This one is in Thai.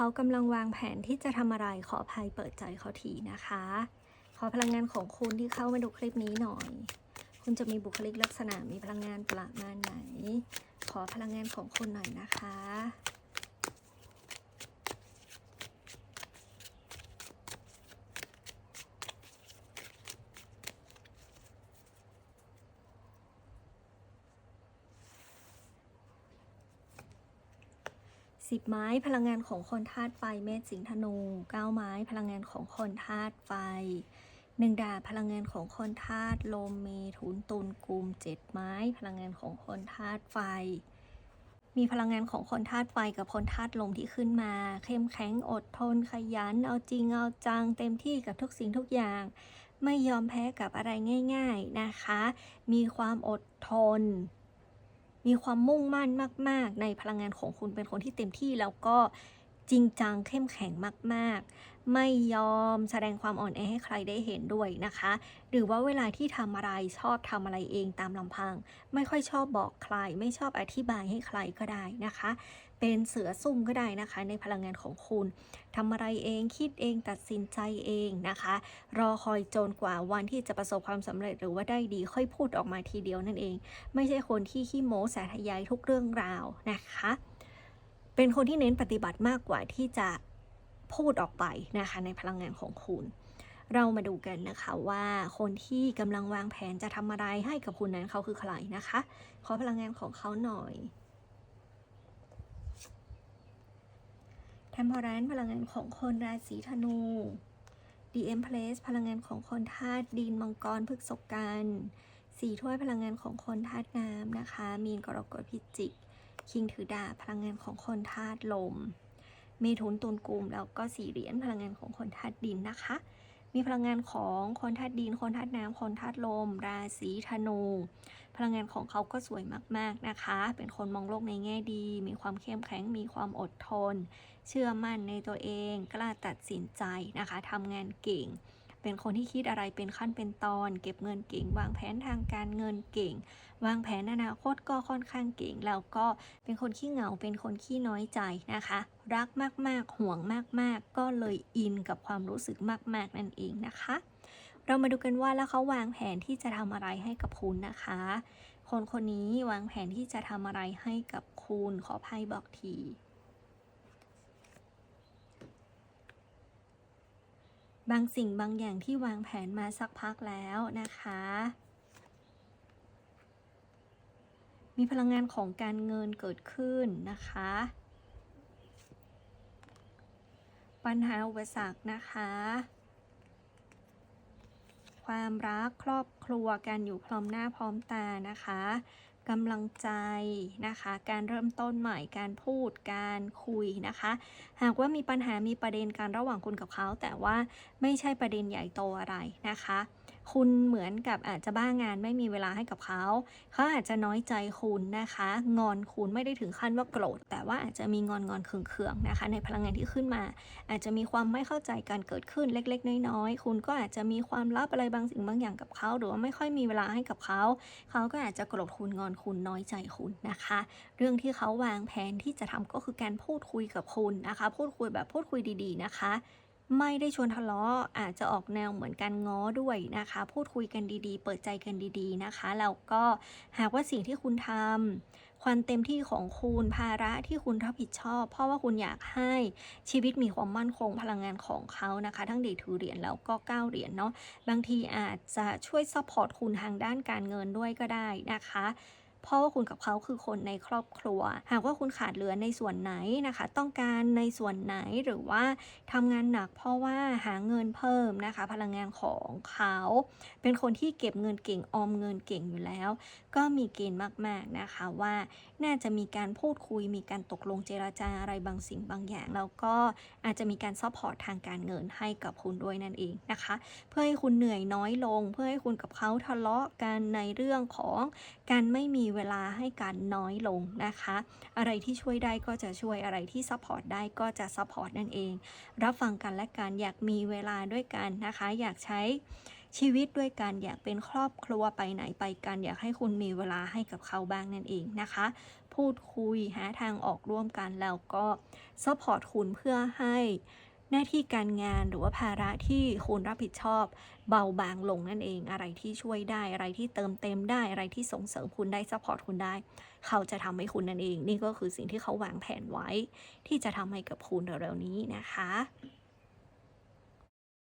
เขากำลังวางแผนที่จะทำอะไรขออภัยเปิดใจเขาทีนะคะ ขอพลังงานของคุณที่เข้ามาดูคลิปนี้หน่อย คุณจะมีบุคลิกลักษณะมีพลังงานประมาณไหน ขอพลังงานของคุณหน่อยนะคะ สิบไม้พลังงานของคนธาตุไฟเมษสิงธนูเก้าไม้พลังงานของคนธาตุไฟหนึ่งดาบพลังงานของคนธาตุลมเมถุนตุลกุมเจ็ดไม้ พลังงานของคนธาตุไฟ มีพลังงานของคนธาตุไฟกับคนธาตุลมที่ขึ้นมา เข้มแข็งอดทนขยัน เอาจริงเอาจังเต็มที่กับทุกสิ่งทุกอย่าง ไม่ยอมแพ้กับอะไรง่าย ๆนะคะ มีความอดทน มีความมุ่งมั่นมาก ๆ ในพลังงานของคุณเป็นคนที่เต็มที่แล้วก็ จริงจังเข้มแข็งมากๆ ไม่ยอมแสดงความอ่อนแอให้ใครได้เห็นด้วยนะคะ หรือว่าเวลาที่ทำอะไรชอบทำอะไรเองตามลำพัง ไม่ค่อยชอบบอกใคร ไม่ชอบอธิบายให้ใครก็ได้นะคะ เป็นเสือซุ่มก็ได้นะคะ ในพลังงานของคุณทำอะไรเองคิดเองตัดสินใจเองนะคะ รอคอยจนกว่าวันที่จะประสบความสำเร็จหรือว่าได้ดีค่อยพูดออกมาทีเดียวนั่นเอง ไม่ใช่คนที่ขี้โม้สาธยายทุกเรื่องราวนะคะ เป็นคนที่เน้นปฏิบัติมากกว่าที่จะพูดออกไปนะคะในพลังงานของคุณ เรามาดูกันนะคะว่าคนที่กำลังวางแผนจะทำอะไรให้กับคุณนั้นเขาคือใครนะคะ ขอพลังงานของเขาหน่อยเทมพอรันพลังงานของคนราศีธนู DM Place พลังงานของคนธาตุดินมังกรพฤกษกันสีถ้วยพลังงานของคนธาตุน้ำนะคะ มีนกรกฎพิจิก คิงถือดาบพลังงานของคนธาตุลม เมถุนตุลกุมแล้วก็สี่เหรียญพลังงานของคนธาตุดินนะคะ มีพลังงานของคนธาตุดิน คนธาตุน้ำคนธาตุลม ราศีธนู พลังงานของเขาก็สวยมากๆนะคะ เป็นคนมองโลกในแง่ดี มีความเข้มแข็ง มีความอดทน เชื่อมั่นในตัวเอง กล้าตัดสินใจนะคะทำงานเก่ง เป็นคนที่คิดอะไรเป็นขั้นเป็นตอน เก็บเงินเก่ง วางแผนทางการเงินเก่ง วางแผนอนาคตก็ค่อนข้างเก่ง แล้วก็เป็นคนขี้เหงา เป็นคนขี้น้อยใจนะคะ รักมากๆ ห่วงมากๆ ก็เลยอินกับความรู้สึกมาก ๆ นั่นเองนะคะ เรามาดูกันว่าแล้วเขาวางแผนที่จะทำอะไรให้กับคุณนะคะ คนคนนี้วางแผนที่จะทำอะไรให้กับคุณ ขอไพ่บอกที บางสิ่งบางอย่างที่วางแผนมาสักพักแล้วนะคะ มีพลังงานของการเงินเกิดขึ้นนะคะ ปัญหาอุปสรรคนะคะ ความรักครอบครัวการอยู่พร้อมหน้าพร้อมตานะคะ กำลังใจนะคะ การเริ่มต้นใหม่การพูดการคุยนะคะ หากว่ามีปัญหามีประเด็นการระหว่างคุณกับเขา แต่ว่าไม่ใช่ประเด็นใหญ่โตอะไรนะคะ คุณเหมือนกับอาจจะบ้างานไม่มีเวลาให้กับเขา เขาอาจจะน้อยใจคุณนะคะ งอนคุณไม่ได้ถึงขั้นว่าโกรธ แต่ว่าอาจจะมีงอนงอนเคืองๆนะคะ ในพลังงานที่ขึ้นมา อาจจะมีความไม่เข้าใจการเกิดขึ้นเล็ก ๆ น้อยๆ คุณก็อาจจะมีความลับอะไรบางสิ่งบางอย่างกับเขา หรือว่าไม่ค่อยมีเวลาให้กับเขา เขาก็อาจจะโกรธคุณงอนคุณน้อยใจคุณนะคะ เรื่องที่เขาวางแผนที่จะทำก็คือการพูดคุยกับคุณนะคะ พูดคุยแบบพูดคุยดี ๆ นะคะ ไม่ได้ชวนทะเลาะอาจจะออกแนวเหมือนการง้อด้วยนะคะ พูดคุยกันดีๆ เปิดใจกันดีๆนะคะแล้วก็หากว่าสิ่งที่คุณทำความเต็มที่ของคุณภาระที่คุณรับผิดชอบ เพราะว่าคุณอยากให้ชีวิตมีความมั่นคงพลังงานของเขานะคะ ทั้งเด็กถือเหรียญแล้วก็ก้าเหรียญเนาะบางทีอาจจะช่วยซัพพอร์ตคุณทางด้านการเงินด้วยก็ได้นะคะ เพราะว่าคุณกับเขาคือคนในครอบครัว หากว่าคุณขาดเหลือในส่วนไหนนะคะ ต้องการในส่วนไหนหรือว่าทำงานหนักเพราะว่าหาเงินเพิ่มนะคะ พลังงานของเขา เป็นคนที่เก็บเงินเก่งออมเงินเก่งอยู่แล้ว ก็มีเกณฑ์มากๆนะคะว่า น่าจะมีการพูดคุย มีการตกลงเจราจาอะไรบางสิ่งบางอย่าง แล้วก็อาจจะมีการซัพพอร์ตทางการเงินให้กับคุณด้วยนั่นเองนะคะ เพื่อให้คุณเหนื่อยน้อยลง เพื่อให้คุณกับเขาทะเลาะกันในเรื่องของ การไม่มีเวลาให้กันน้อยลงนะคะ อะไรที่ช่วยได้ก็จะช่วยอะไรที่ซัพพอร์ตได้ก็จะซัพพอร์ตนั่นเอง รับฟังกันและกันอยากมีเวลาด้วยกันนะคะ อยากใช้ชีวิตด้วยกันอยากเป็นครอบครัวไปไหนไปกันอยากให้คุณมีเวลาให้กับเขาบ้างนั่นเองนะคะ พูดคุยหาทางออกร่วมกันแล้วก็ซัพพอร์ตคุณเพื่อให้ หน้าที่การงานหรือว่าภาระที่คุณรับผิดชอบ เบาบางลงนั่นเองอะไรที่ช่วยได้อะไรที่เติมเต็มได้อะไรที่ส่งเสริมคุณได้ซัพพอร์ตคุณได้ เขาจะทำให้คุณนั่นเอง นี่ก็คือสิ่งที่เขาวางแผนไว้ ที่จะทำให้กับคุณเร็วๆนี้นะคะ